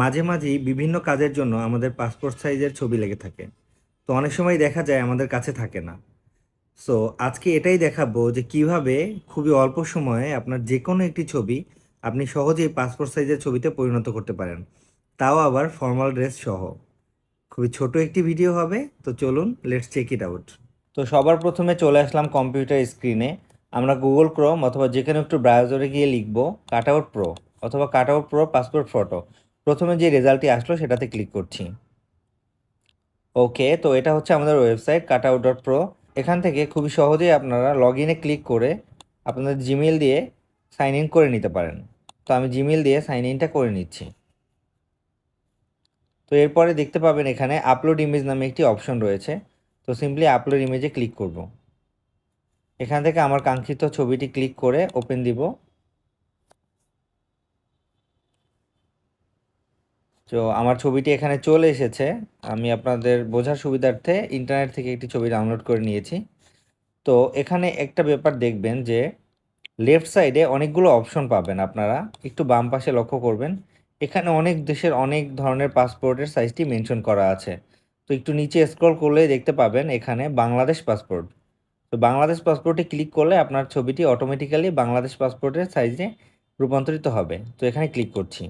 মাঝে মাঝেই বিভিন্ন কাজের জন্য আমাদের পাসপোর্ট সাইজের ছবি লেগে থাকে। তো অনেক সময় দেখা যায় আমাদের কাছে থাকে না। সো আজকে এটাই দেখাবো যে কীভাবে খুবই অল্প সময়ে আপনার যে কোনো একটি ছবি আপনি সহজেই পাসপোর্ট সাইজের ছবিতে পরিণত করতে পারেন। তাও আবার ফর্মাল ড্রেস সহ। খুবই ছোট একটি ভিডিও হবে, তো চলুন লেটস চেক ইট আউট তো সবার প্রথমে চলে আসলাম কম্পিউটার স্ক্রিনে আমরা গুগল ক্রোম অথবা যে কোনো একটু ব্রাউজারে গিয়ে লিখব কাট আউট প্রো অথবা cut out pro passport photo প্রথমে যে রেজাল্টটি আসলো সেটাতে ক্লিক করছি। ওকে, তো এটা হচ্ছে আমাদের ওয়েবসাইট কাটআউট ডট প্রো এখান থেকে খুবই সহজেই আপনারা লগ ইনে ক্লিক করে আপনাদের জিমেল দিয়ে সাইন ইন করে নিতে পারেন। তো আমি জিমেল দিয়ে সাইন ইনটা করে নিচ্ছি। তো এরপরে দেখতে পাবেন এখানে আপলোড ইমেজ নামে একটি অপশন রয়েছে। তো সিম্পলি আপলোড ইমেজে ক্লিক করব। এখান থেকে আমার কাঙ্ক্ষিত ছবিটি ক্লিক করে ওপেন দিব। তো আমার ছবিটি এখানে চলে এসেছে। আমি আপনাদের বোঝার সুবিধার্থে ইন্টারনেট থেকে একটি ছবি ডাউনলোড করে নিয়েছি। তো এখানে একটা ব্যাপার দেখবেন যে লেফট সাইডে অনেকগুলো অপশন পাবেন আপনারা। একটু বাম পাশে লক্ষ্য করবেন। এখানে অনেক দেশের অনেক ধরনের পাসপোর্টের সাইজটি মেনশন করা আছে। তো একটু নিচে স্ক্রল করলে দেখতে পাবেন এখানে বাংলাদেশ পাসপোর্ট তো বাংলাদেশ পাসপোর্টে ক্লিক করলে আপনার ছবিটি অটোমেটিক্যালি বাংলাদেশ পাসপোর্টের সাইজে রূপান্তরিত হবে। তো এখানে ক্লিক করছি।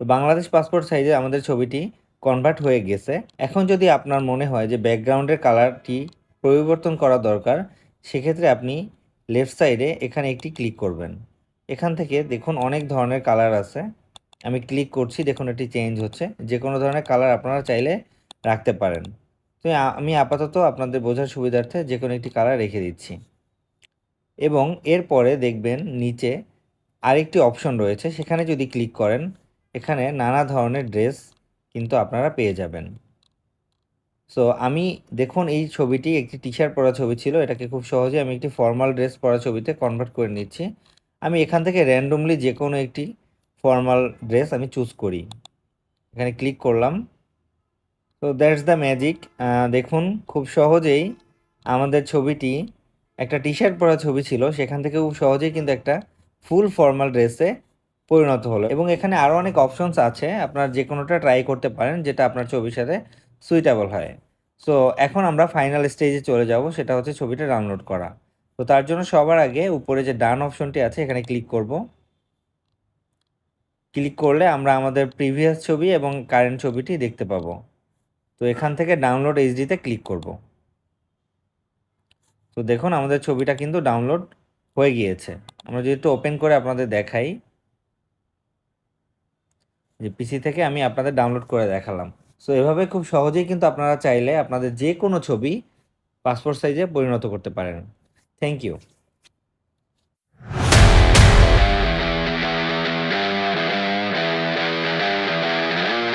তো বাংলাদেশ পাসপোর্ট সাইজে আমাদের ছবিটি কনভার্ট হয়ে গেছে। এখন যদি আপনার মনে হয় যে ব্যাকগ্রাউন্ডের কালারটি পরিবর্তন করা দরকার, সেক্ষেত্রে আপনি লেফট সাইডে এখানে একটি ক্লিক করবেন। এখান থেকে দেখুন অনেক ধরনের কালার আছে। আমি ক্লিক করছি, দেখুন এটি চেঞ্জ হচ্ছে। যে কোনো ধরনের কালার আপনারা চাইলে রাখতে পারেন। তো আমি আপাতত আপনাদের বোঝার সুবিধার্থে যে কোনো একটি কালার রেখে দিচ্ছি। এবং এরপরে দেখবেন নিচে আরেকটি অপশন রয়েছে। সেখানে যদি ক্লিক করেন এখানে নানা ধরনের ড্রেস কিন্তু আপনারা পেয়ে যাবেন। সো আমি দেখুন এই ছবিটি একটি টি শার্ট পরা ছবি ছিল, এটাকে খুব সহজে আমি একটি ফর্মাল ড্রেস পরা ছবিতে কনভার্ট করে নিচ্ছি। আমি এখান থেকে র্যান্ডমলি যে কোনো একটি ফর্মাল ড্রেস আমি চুজ করি। এখানে ক্লিক করলাম। তো দ্যাটস দ্য ম্যাজিক দেখুন খুব সহজেই আমাদের ছবিটি একটা টি শার্ট পরা ছবি ছিল, সেখান থেকে খুব সহজেই কিন্তু একটা ফুল ফর্মাল ড্রেসে পরিণত হলো। এবং এখানে আরও অনেক অপশনস আছে, আপনার যে কোনোটা ট্রাই করতে পারেন, যেটা আপনার ছবির সাথে সুইটেবল হয়। সো এখন আমরা ফাইনাল স্টেজে চলে যাব, সেটা হচ্ছে ছবিটা ডাউনলোড করা। তো তার জন্য সবার আগে উপরে যে ডান অপশনটি আছে, এখানে ক্লিক করব। ক্লিক করলে আমরা আমাদের প্রিভিয়াস ছবি এবং কারেন্ট ছবিটি দেখতে পাবো। তো এখান থেকে ডাউনলোড এইচডিতে ক্লিক করব। তো দেখুন, আমাদের ছবিটা কিন্তু ডাউনলোড হয়ে গিয়েছে। আমরা যদি একটু ওপেন করে আপনাদের দেখাই। যে পিসি থেকে আমি আপনাদের ডাউনলোড করে দেখালাম। সো এভাবে খুব সহজেই কিন্তু আপনারা চাইলে আপনাদের যে কোনো ছবি পাসপোর্ট সাইজে পরিণত করতে পারেন। Thank you